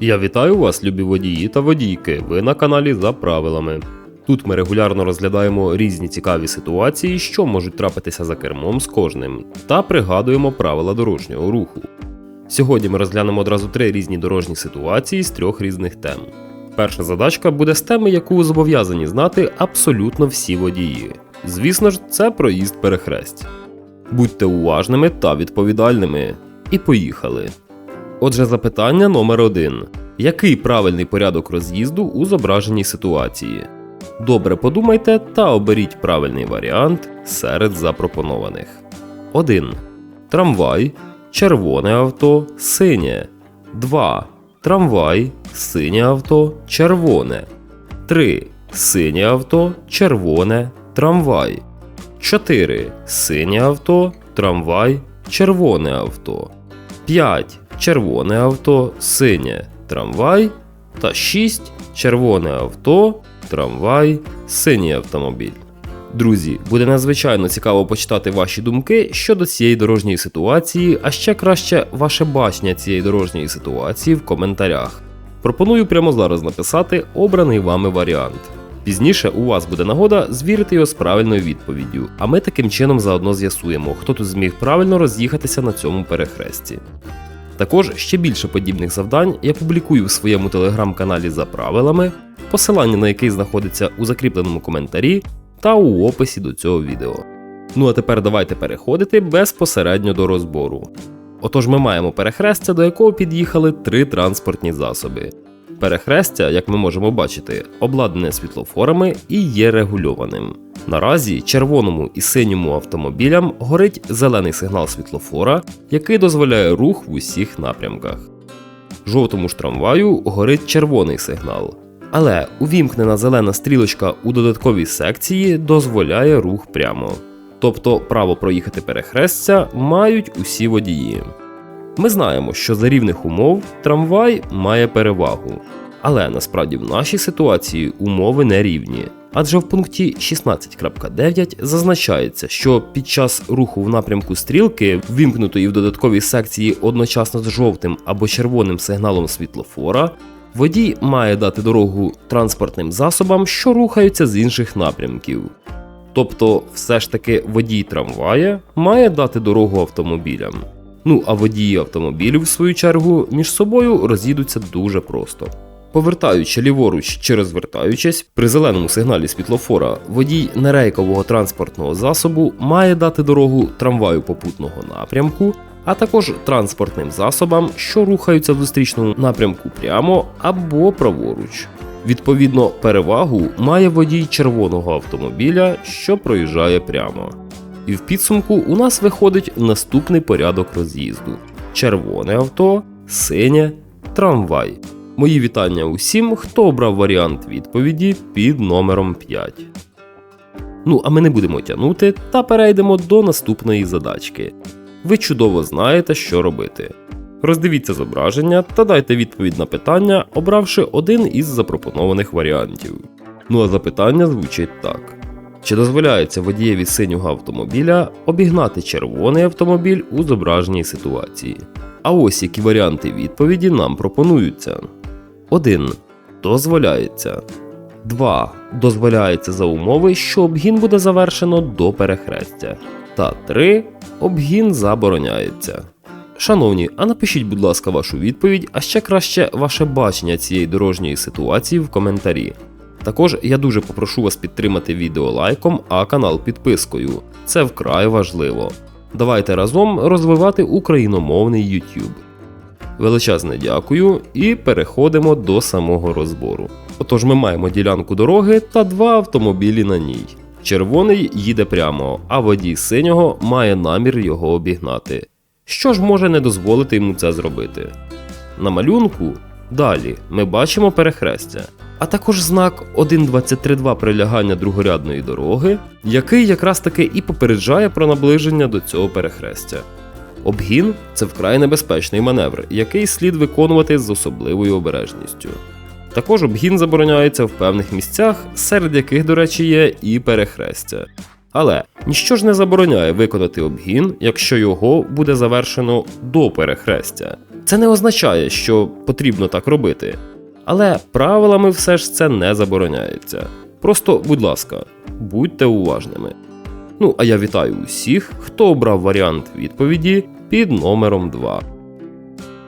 Я вітаю вас, любі водії та водійки. Ви на каналі за правилами. Тут ми регулярно розглядаємо різні цікаві ситуації, що можуть трапитися за кермом з кожним, та пригадуємо правила дорожнього руху. Сьогодні ми розглянемо одразу три різні дорожні ситуації з трьох різних тем. Перша задачка буде з теми, яку зобов'язані знати абсолютно всі водії. Звісно ж, це проїзд перехресть. Будьте уважними та відповідальними. І поїхали. Отже, запитання номер один: Який правильний порядок роз'їзду у зображеній ситуації? Добре подумайте та оберіть правильний варіант серед запропонованих. 1. Трамвай, червоне авто, синє. 2. Трамвай, синє авто, червоне. 3. Синє авто, червоне, трамвай. 4. Синє авто, трамвай, червоне авто. 5. Червоне авто, синє, трамвай. Та 6. Червоне авто, трамвай, синій автомобіль. Друзі, буде надзвичайно цікаво почитати ваші думки щодо цієї дорожньої ситуації, а ще краще ваше бачення цієї дорожньої ситуації в коментарях. Пропоную прямо зараз написати обраний вами варіант. Пізніше у вас буде нагода звірити його з правильною відповіддю, а ми таким чином заодно з'ясуємо, хто тут зміг правильно роз'їхатися на цьому перехресті. Також ще більше подібних завдань я публікую в своєму телеграм-каналі за правилами, посилання на який знаходиться у закріпленому коментарі та у описі до цього відео. Ну а тепер давайте переходити безпосередньо до розбору. Отож, ми маємо перехрестя, до якого під'їхали три транспортні засоби. Перехрестя, як ми можемо бачити, обладнане світлофорами і є регульованим. Наразі червоному і синьому автомобілям горить зелений сигнал світлофора, який дозволяє рух в усіх напрямках. Жовтому ж трамваю горить червоний сигнал. Але увімкнена зелена стрілочка у додатковій секції дозволяє рух прямо. Тобто право проїхати перехрестя мають усі водії. Ми знаємо, що за рівних умов трамвай має перевагу. Але насправді в нашій ситуації умови не рівні. Адже в пункті 16.9 зазначається, що під час руху в напрямку стрілки, ввімкнутої в додатковій секції одночасно з жовтим або червоним сигналом світлофора, водій має дати дорогу транспортним засобам, що рухаються з інших напрямків. Тобто, все ж таки водій трамвая має дати дорогу автомобілям. Ну а водії автомобілів, в свою чергу, між собою роз'їдуться дуже просто. Повертаючи ліворуч чи розвертаючись, при зеленому сигналі світлофора водій нерейкового транспортного засобу має дати дорогу трамваю попутного напрямку, а також транспортним засобам, що рухаються в зустрічному напрямку прямо або праворуч. Відповідно, перевагу має водій червоного автомобіля, що проїжджає прямо. І в підсумку у нас виходить наступний порядок роз'їзду: червоне авто, синє, трамвай. Мої вітання усім, хто обрав варіант відповіді під номером 5. Ну, а ми не будемо тягнути та перейдемо до наступної задачки. Ви чудово знаєте, що робити. Роздивіться зображення та дайте відповідь на питання, обравши один із запропонованих варіантів. Ну а запитання звучить так: чи дозволяється водієві синього автомобіля обігнати червоний автомобіль у зображеній ситуації? А ось які варіанти відповіді нам пропонуються. 1. Дозволяється. 2. Дозволяється за умови, що обгін буде завершено до перехрестя. Та 3. Обгін забороняється. Шановні, а напишіть, будь ласка, вашу відповідь, а ще краще ваше бачення цієї дорожньої ситуації в коментарі. Також я дуже попрошу вас підтримати відео лайком, а канал підпискою. Це вкрай важливо. Давайте разом розвивати україномовний YouTube. Величезне дякую і переходимо до самого розбору. Отож, ми маємо ділянку дороги та два автомобілі на ній. Червоний їде прямо, а водій синього має намір його обігнати. Що ж може не дозволити йому це зробити? На малюнку далі ми бачимо перехрестя, а також знак 1.23.2 прилягання другорядної дороги, який якраз таки і попереджає про наближення до цього перехрестя. Обгін це вкрай небезпечний маневр, який слід виконувати з особливою обережністю. Також обгін забороняється в певних місцях, серед яких, до речі, є і перехрестя. Але ніщо ж не забороняє виконати обгін, якщо його буде завершено до перехрестя. Це не означає, що потрібно так робити. Але правилами все ж це не забороняється. Просто, будь ласка, будьте уважними. Ну, а я вітаю усіх, хто обрав варіант відповіді під номером 2.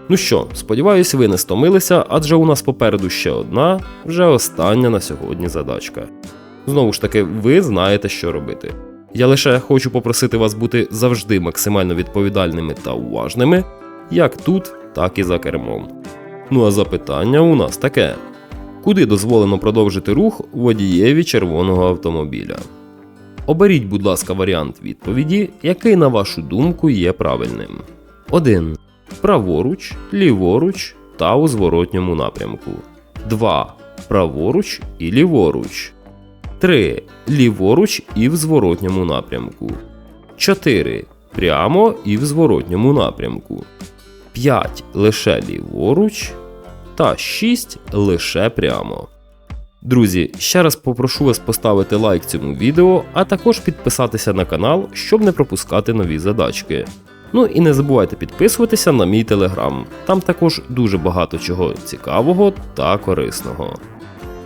Ну що, сподіваюсь, ви не стомилися, адже у нас попереду ще одна, вже остання на сьогодні задачка. Знову ж таки, ви знаєте, що робити. Я лише хочу попросити вас бути завжди максимально відповідальними та уважними, як тут, так і за кермом. Ну а запитання у нас таке: куди дозволено продовжити рух водієві червоного автомобіля? Оберіть, будь ласка, варіант відповіді, який, на вашу думку, є правильним. 1. Праворуч, ліворуч та у зворотньому напрямку. 2. Праворуч і ліворуч. 3. Ліворуч і в зворотньому напрямку. 4. Прямо і в зворотньому напрямку. 5. Лише ліворуч. Та 6 лише прямо. Друзі, ще раз попрошу вас поставити лайк цьому відео, а також підписатися на канал, щоб не пропускати нові задачки. Ну і не забувайте підписуватися на мій телеграм. Там також дуже багато чого цікавого та корисного.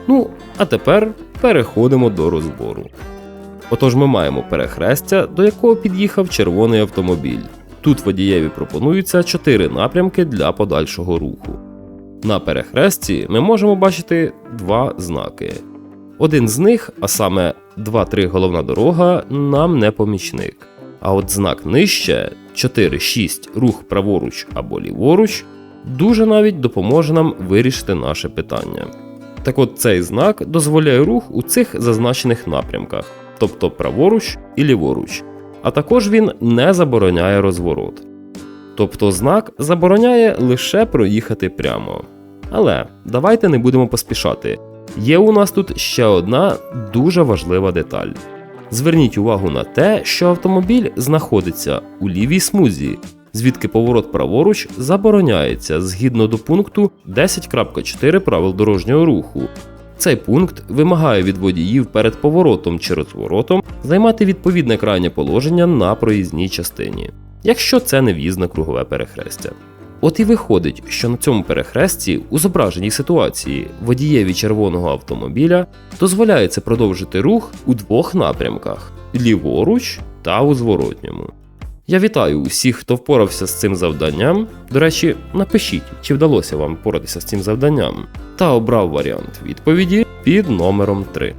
Ну, а тепер переходимо до розбору. Отож, ми маємо перехрестя, до якого під'їхав червоний автомобіль. Тут водієві пропонуються 4 напрямки для подальшого руху. На перехресті ми можемо бачити два знаки. Один з них, а саме 2-3 головна дорога, нам не помічник. А от знак нижче 4-6 рух праворуч або ліворуч дуже навіть допоможе нам вирішити наше питання. Так от цей знак дозволяє рух у цих зазначених напрямках, тобто праворуч і ліворуч, а також він не забороняє розворот. Тобто знак забороняє лише проїхати прямо. Але давайте не будемо поспішати. Є у нас тут ще одна дуже важлива деталь. Зверніть увагу на те, що автомобіль знаходиться у лівій смузі, звідки поворот праворуч забороняється згідно до пункту 10.4 правил дорожнього руху. Цей пункт вимагає від водіїв перед поворотом чи розворотом займати відповідне крайнє положення на проїзній частині, якщо це не в'їзд на кругове перехрестя. От і виходить, що на цьому перехресті у зображеній ситуації водієві червоного автомобіля дозволяється продовжити рух у двох напрямках ліворуч та у зворотньому. Я вітаю усіх, хто впорався з цим завданням. До речі, напишіть, чи вдалося вам впоратися з цим завданням, та обрав варіант відповіді під номером 3.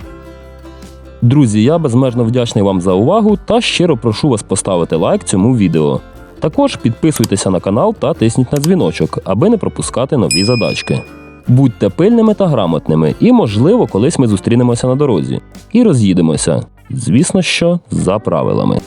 Друзі, я безмежно вдячний вам за увагу та щиро прошу вас поставити лайк цьому відео. Також підписуйтеся на канал та тисніть на дзвіночок, аби не пропускати нові задачки. Будьте пильними та грамотними, і, можливо, колись ми зустрінемося на дорозі і роз'їдемося. Звісно, що за правилами.